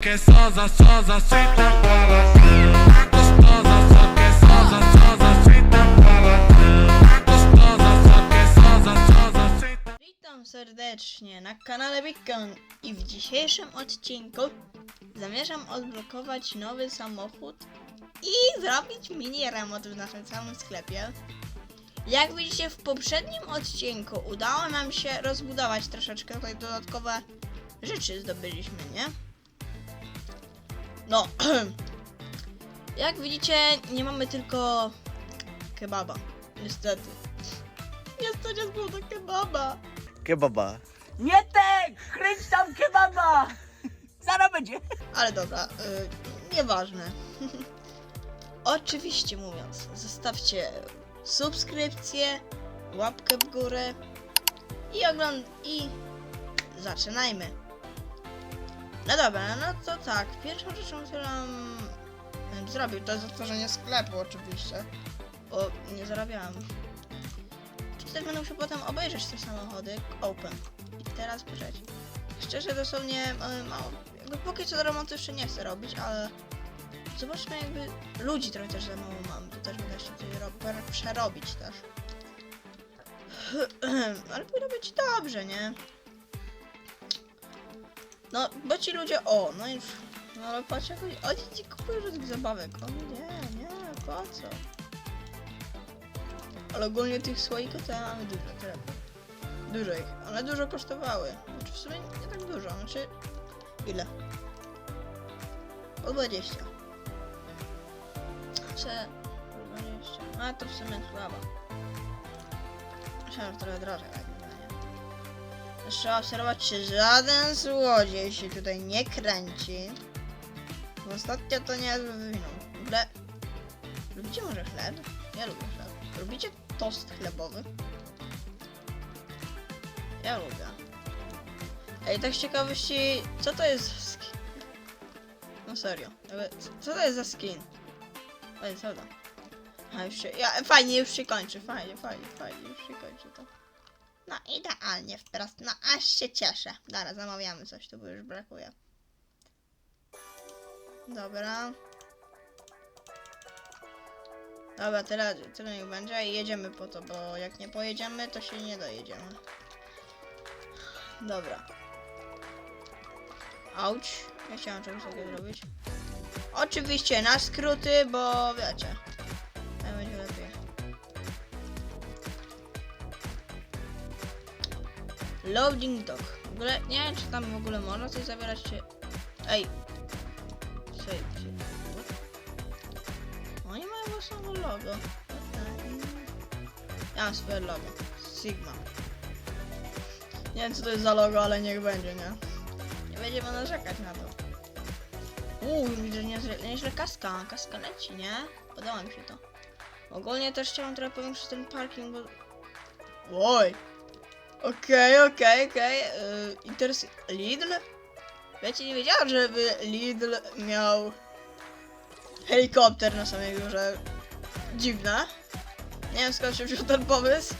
Que para Gostosa, só que para Gostosa, só que Witam serdecznie na kanale Beacon i w dzisiejszym odcinku zamierzam odblokować nowy samochód i zrobić mini remont w naszym samym sklepie. Jak widzicie w poprzednim odcinku udało nam się rozbudować troszeczkę, tutaj dodatkowe rzeczy zdobyliśmy, nie? No, jak widzicie nie mamy tylko kebaba, niestety. Niestety było to kebaba. Kebaba. Nie ten! Kręć tam kebaba! Zaraz będzie. Ale dobra, y, nieważne. Oczywiście mówiąc, zostawcie subskrypcję, łapkę w górę i ogląd i zaczynajmy. No dobra, no to tak, pierwszą rzeczą, którą zrobił, to jest otworzenie sklepu oczywiście, bo nie zarabiałem. Czy też będę musiał potem obejrzeć te samochody, open. I teraz poczekajcie. Szczerze dosłownie mało. Jakby póki co do remontu jeszcze nie chcę robić, ale zobaczmy jakby ludzi trochę też za mało mam. To też będę ro- per- przerobić też. ale powinno być dobrze, nie? No, bo ci ludzie, o, no już, no ale patrz jak oni, ci kupują tych zabawek. O nie, nie, po co? Ale ogólnie tych słoików to ja mamy dużo, tyle. Dużo ich. One dużo kosztowały. Znaczy w sumie nie tak dużo. Znaczy ile? Po 20. Znaczy po 20. A to w sumie słabo. Myślałem, że trochę drożej nie? Trzeba obserwować, czy żaden złodziej się tutaj nie kręci. Bo ostatnio to nie wywinął. W. Lubicie może chleb? Ja lubię chleb. Lubicie tost chlebowy? Ja lubię. Ej, tak z ciekawości, co to jest za skin? No serio, co to jest za skin? Ej, co to? A już się, ja, fajnie, już się kończy, fajnie, fajnie, fajnie, już się kończy to. No idealnie wprost, no aż się cieszę. Dobra, zamawiamy coś, tu już brakuje. Dobra. Dobra, tyle, tyle niech będzie i jedziemy po to, bo jak nie pojedziemy, to się nie dojedziemy. Dobra. Auć. Ja chciałem czegoś takiego zrobić. Oczywiście na skróty, bo wiecie. Loading dock. W ogóle nie wiem, czy tam w ogóle można coś zabierać, czy... Ej. Save. What? Oni mają własnego logo. Ja mam swoje logo. Sigma. Nie wiem co to jest za logo, ale niech będzie, nie? Nie będziemy narzekać na to. Uuu, widzę nieźle, nieźle kaska, kaska leci, nie? Podoba mi się to. Ogólnie też chciałem trochę powiększyć ten parking, bo... Oj! Okej, okej, okej. Yy, Interes... Lidl? Wiecie, nie wiedziałem, żeby Lidl miał helikopter na samej górze. Dziwne. Nie wiem skąd się wziął ten pomysł.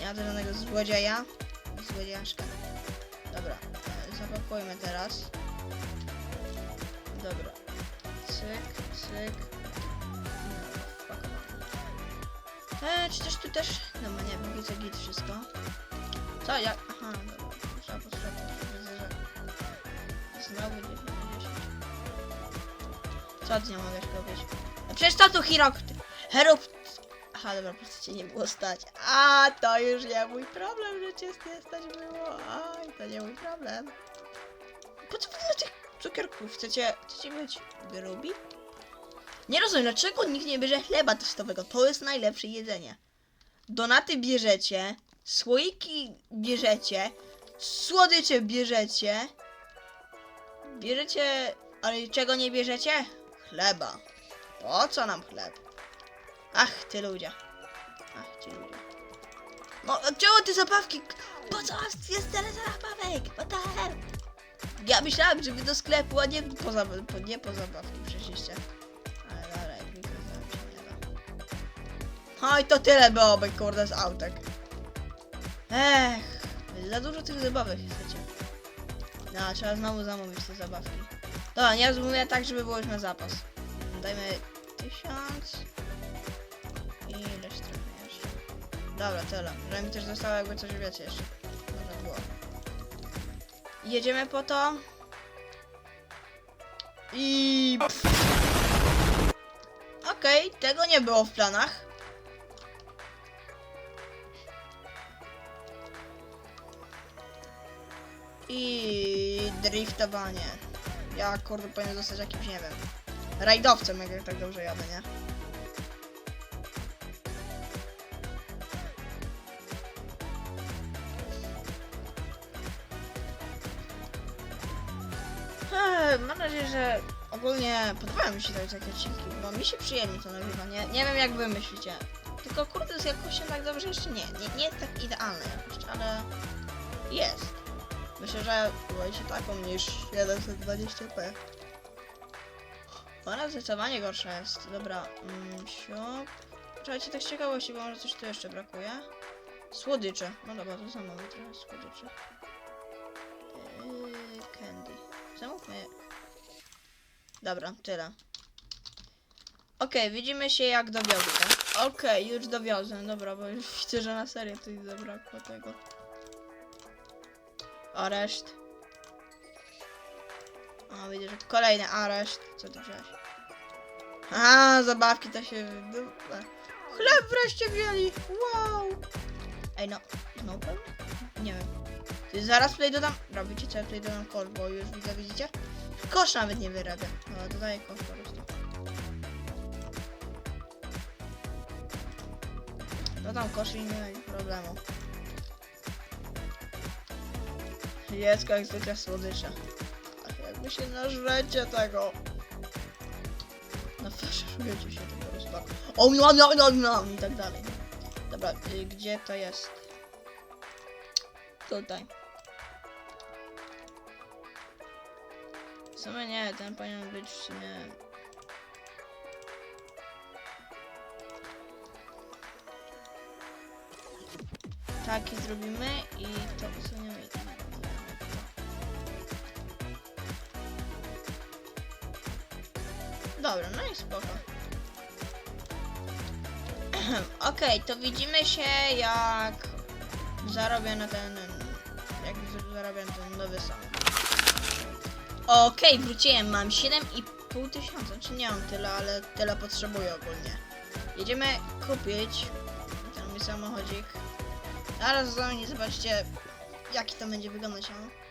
Nie ma żadnego złodzieja. Złodziejaszka. Dobra, e, zapakujmy teraz. Dobra. Cyk, cyk. No, wpakowane. E, czy też tu też... No nie wiem, widzę git wszystko. Co, jak... Aha, dobra. Trzeba posłuchać. Widzę, że... Znowu 10 na 10. Co ty nie mogę kupić? No przecież to tu Hirok... Herop... Aha, dobra, po prostu cię nie było stać. A, to już nie mój problem, że cię nie stać było. Aj, to nie mój problem. Po co dla tych cukierków chcecie, chcecie być grubi? Nie rozumiem, dlaczego nikt nie bierze chleba testowego. To jest najlepsze jedzenie. Donaty bierzecie, słoiki bierzecie, słodycze bierzecie. Bierzecie, ale czego nie bierzecie? Chleba. Po co nam chleb? Ach, ty ludzie. Ach, ci ludzie. No, czemu te zabawki? Po co jest tyle zabawek? What the hell? Ja myślałem, że wy do sklepu, a nie po, zab- po, nie po zabawki przyszliście. Ale dobra, jak mi to da. No i to tyle byłoby, kurde, z autek. Ech, za dużo tych zabawek chcecie. No, trzeba znowu zamówić te zabawki. Dobra, nie rozumiem tak, żeby było już na zapas. Dajmy tysiąc. I ileś trochę jeszcze. Dobra, tyle. Żeby mi też zostało jakby coś wiecie jeszcze. Można było. Jedziemy po to. I... Okej, tego nie było w planach. I driftowanie. Ja kurde powinien zostać jakimś, nie wiem, rajdowcem, jak ja tak dobrze jadę, nie? Eee, Mam nadzieję, że ogólnie podobają mi się takie, odcinki, bo mi się przyjemnie to nagrywa, nie, nie wiem jak wy myślicie. Tylko kurde z jakością tak dobrze jeszcze nie, nie, nie tak idealna jakość, ale jest. Myślę, że wolcie taką niż 720p. Ona zdecydowanie gorsza jest. Dobra, mm, siup. Czekajcie, tak z ciekawości, bo może coś tu jeszcze brakuje. Słodycze. No dobra, to zamówię trochę słodyczy. Yy, candy. Zamówmy. Dobra, tyle. Okej, widzimy się jak dowiozę. Okej, już dowiozę. Dobra, bo już widzę, że na serio tu zabrakło tego. Areszt. O, widzę, że kolejny areszt. Co ty wziąłeś? A, zabawki to się... Chleb wreszcie wzięli! Wow! Ej, no, pewnie? Nie wiem. Zaraz tutaj dodam... Robicie co ja tutaj dodam kosz, bo już widzę, widzicie? Kosz nawet nie wyrabia. No, dodaję kosz po prostu. Dodam kosz i nie ma problemu. Dziecko jak zwykle słodycze. Ach, jakby się nażrecie tego. Nafaszerujecie się tego rozpaku. O, no, no, no, no, i tak dalej. Dobra, y, gdzie to jest? Tutaj. W sumie nie, ten powinien być w sumie... Taki zrobimy i to usuniemy. Dobra, no i spoko. Okej, to widzimy się jak zarobię na ten, jak zarobię ten nowy samochód. Okej, wróciłem, mam 7,5 tysiąca, czy nie mam tyle, ale tyle potrzebuję ogólnie. Jedziemy kupić ten mój samochodzik. Zaraz za mnie zobaczcie, jaki to będzie wyglądać. no.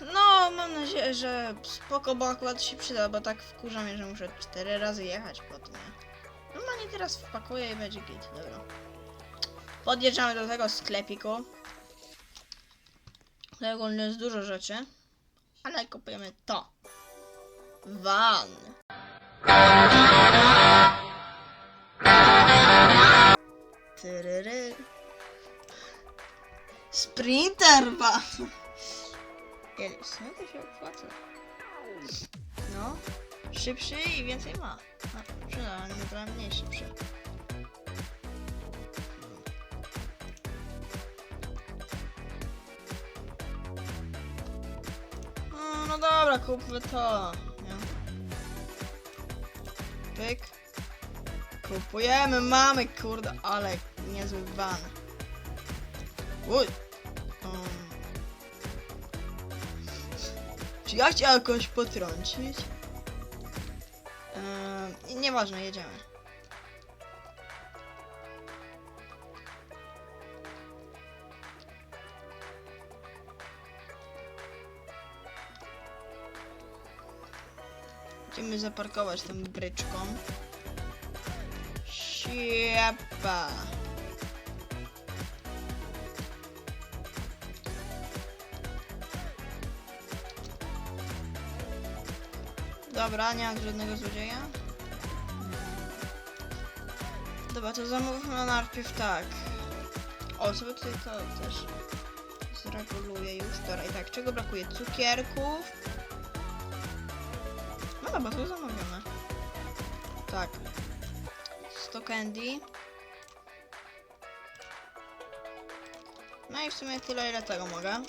No, mam nadzieję, że spoko, bo akurat się przyda, bo tak wkurza mnie, że muszę cztery razy jechać po tym, nie? Normalnie teraz wpakuję i będzie git, dobra. Podjeżdżamy do tego sklepiku. Ogólnie jest dużo rzeczy, ale kupujemy to. Van. Tyryry. Sprinter van. Ile w to się opłaca? No, szybszy i więcej ma. A, przynajmniej trochę mniej szybszy. No, no dobra, kupmy to. Nie? Pyk. Kupujemy, mamy, kurde, ale niezły van. Uj. Um. Czy ja chciałem jakoś potrącić? Eee, nieważne, jedziemy. Będziemy zaparkować tą bryczką. Siepa. Dobra, nie mam żadnego złodzieja. Dobra, to zamówmy najpierw tak. O, sobie tutaj to też zreguluję już. Dobra, i tak, czego brakuje? Cukierków. No dobra, to zamawiamy. Tak. 100 candy. No i w sumie tyle, ile tego mogę.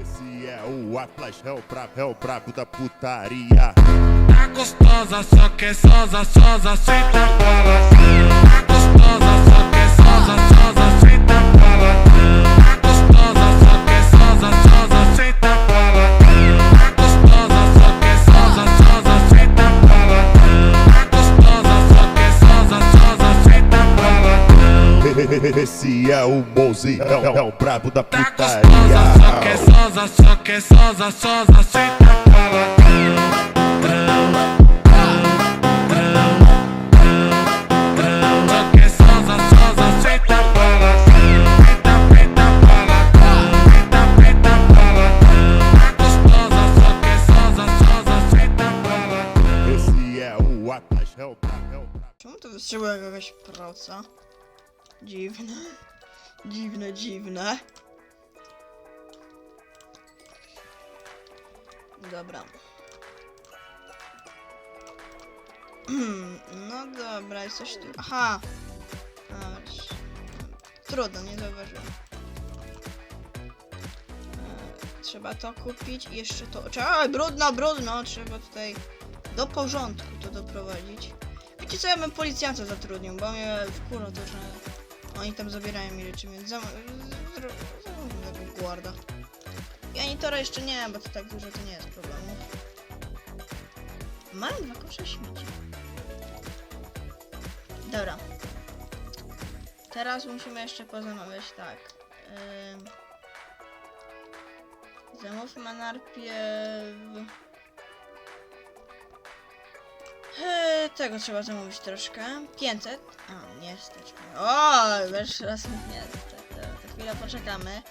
Esse é o Atlas, é é o brabo da putaria. Tá gostosa, só que é sosa, sosa, senta para Tá gostosa, só que é sosa, sosa, senta para Tá gostosa, só que é sosa, sosa, senta para Tá gostosa, só que é sosa, sosa, senta para Tá gostosa, só que é sosa, sosa, senta para Esse é o Mozi, é, o- é o brabo da wystrzeliła jakaś proca? Dziwne. Dziwne, dziwne. Dobra. No dobra, jest coś tu. Aha! Trudno, nie zauważyłem. E, Trzeba to kupić i jeszcze to. Czekaj, brudno, brudno! Trzeba tutaj do porządku to doprowadzić. Wiecie co, ja bym policjanta zatrudnił, bo mnie wkurza to, że oni tam zabierają mi rzeczy, więc zamówię taką guarda. I Anitora jeszcze nie, bo to tak dużo to nie jest problemu. Mam dwa kosze śmieci. Dobra. Teraz musimy jeszcze pozamawiać tak. Ym... Zamówmy najpierw... Eee, tego trzeba zamówić troszkę. 500. A, nie stać. O, jeszcze raz nie stać. Chwilę poczekamy.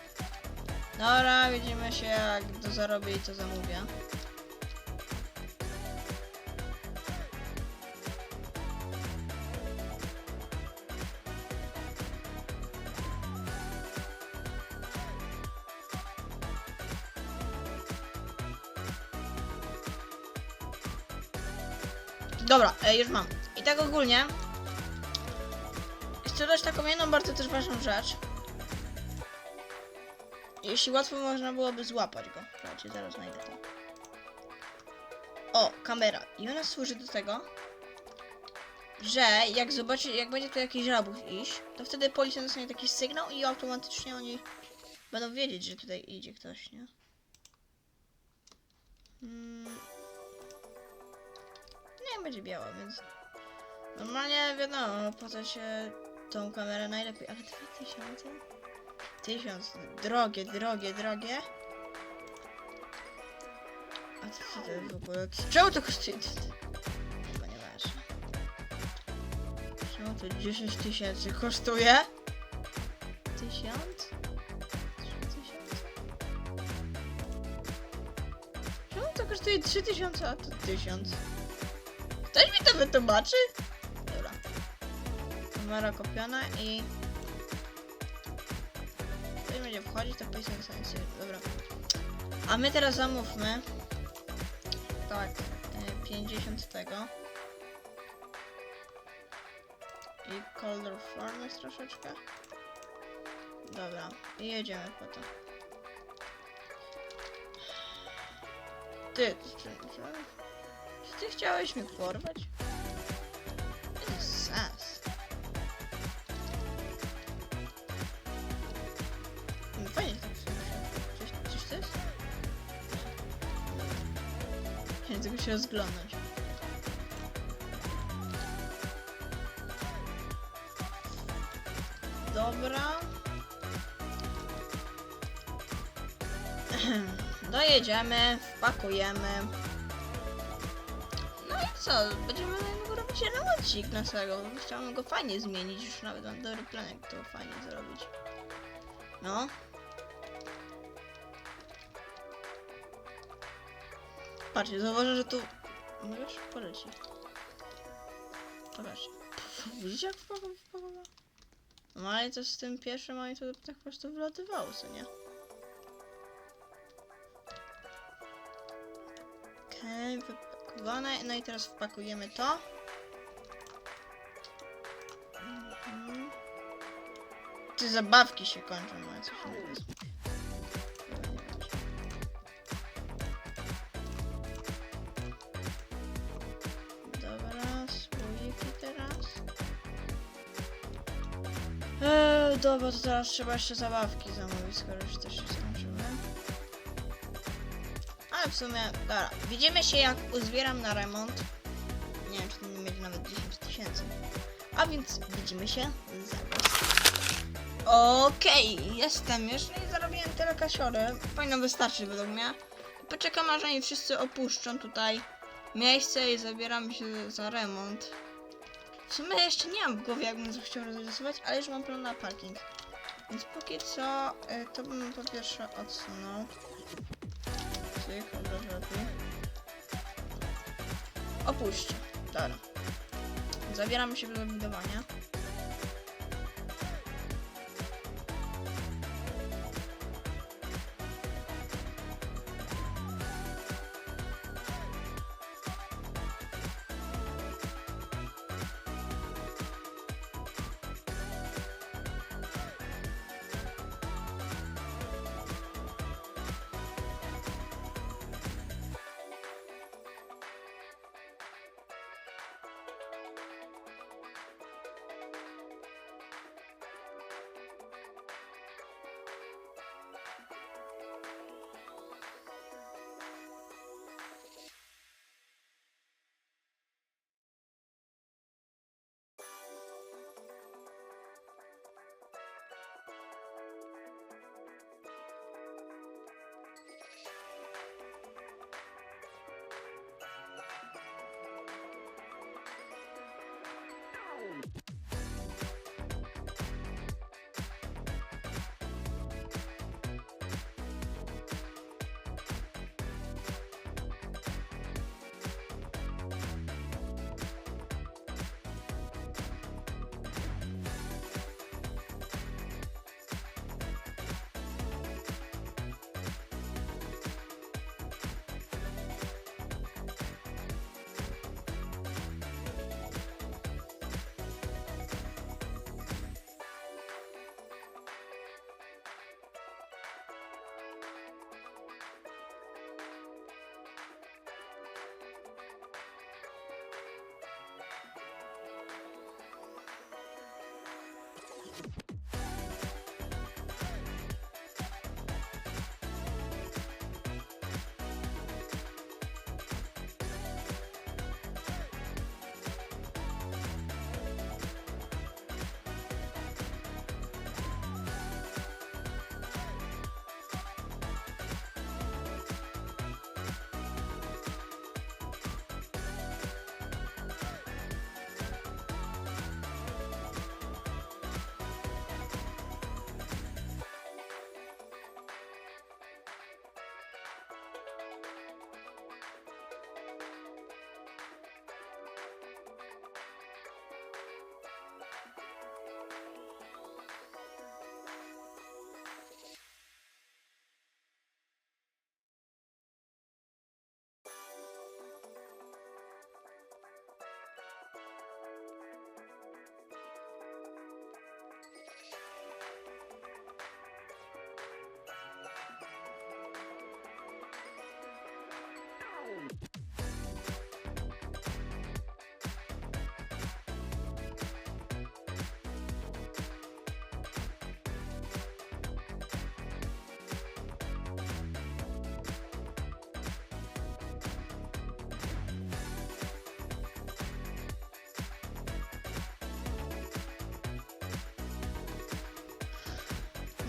Dobra, widzimy się jak to zarobię i to zamówię. E, już mam. I tak ogólnie chcę dodać taką jedną bardzo też ważną rzecz. Jeśli łatwo można byłoby złapać go. Słuchajcie, zaraz znajdę to. O, kamera. I ona służy do tego, że jak zobaczy, jak będzie tu jakiś rabów iść, to wtedy policja dostanie taki sygnał i automatycznie oni będą wiedzieć, że tutaj idzie ktoś, nie? Hmm. Nie będzie biała, więc normalnie wiadomo, co się tą kamerę najlepiej, ale 2000? 1000, drogie, drogie, drogie. A co to jest w ogóle? Czemu to kosztuje? Chyba nie. Czemu to 10 tysięcy kosztuje? 1000? 3000? Czemu to kosztuje 3000, a to 1000? Ktoś mi to wytłumaczy? Dobra. Kamera kopiona i... Ktoś będzie wchodzić, to na science. Dobra. A my teraz zamówmy. Tak. e, 50 tego. I color jest troszeczkę. Dobra. I jedziemy po to. Ty, czy, czy, ty chciałeś mnie porwać? Sens. No Fajnie tak słyszę. Coś, coś to jest? Nie, tylko się rozglądać. Dobra. Dojedziemy, wpakujemy. Co? Będziemy na niego robić remoncik naszego. Chciałbym go fajnie zmienić, już nawet mam dobry plan, jak to fajnie zrobić. No. Patrzcie, zauważę, że tu... Możesz? Poleci. Zobaczcie. Widzicie jak wpakował? No ale to z tym pierwszym, ale to tak po prostu wylatywało, co nie? Okej, Dwa, no i teraz wpakujemy to. Mhm. Te zabawki się kończą, no, ale coś innego. Dobra, teraz. Eee, dobra, to teraz trzeba jeszcze zabawki zamówić, skoro już też jest sumie, dobra, widzimy się jak uzbieram na remont. Nie wiem, czy to będzie nawet 10 tysięcy. A więc widzimy się zaraz. Okej, jestem już i zarobiłem tyle kasiory. Powinno wystarczyć według mnie. Poczekam aż oni wszyscy opuszczą tutaj miejsce i zabieram się za remont. W sumie jeszcze nie mam w głowie, jakbym chciał rozrysować, ale już mam plan na parking. Więc póki co, y, to bym po pierwsze odsunął. Cyk, od razu lepiej. Opuśćcie. Dobra. Zabieramy się do budowania.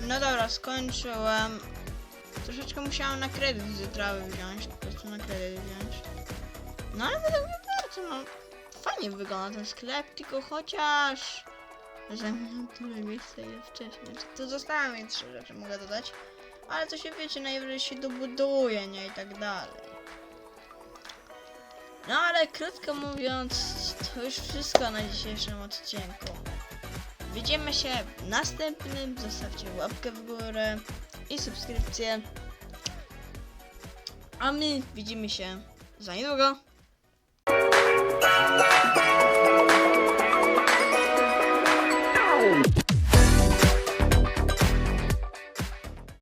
No dobra, skończyłem. Troszeczkę musiałam na kredyt z trawy wziąć, po prostu na kredyt wziąć. No ale według mnie bardzo, no, fajnie wygląda ten sklep, tylko chociaż zajmują tyle miejsca ile wcześniej. Tu zostałem mi trzy rzeczy, mogę dodać. Ale to się wiecie, najwyżej się dobuduje, nie? I tak dalej. No ale krótko mówiąc, to już wszystko na dzisiejszym odcinku. Widzimy się w następnym. Zostawcie łapkę w górę i subskrypcję. A my widzimy się za niedługo.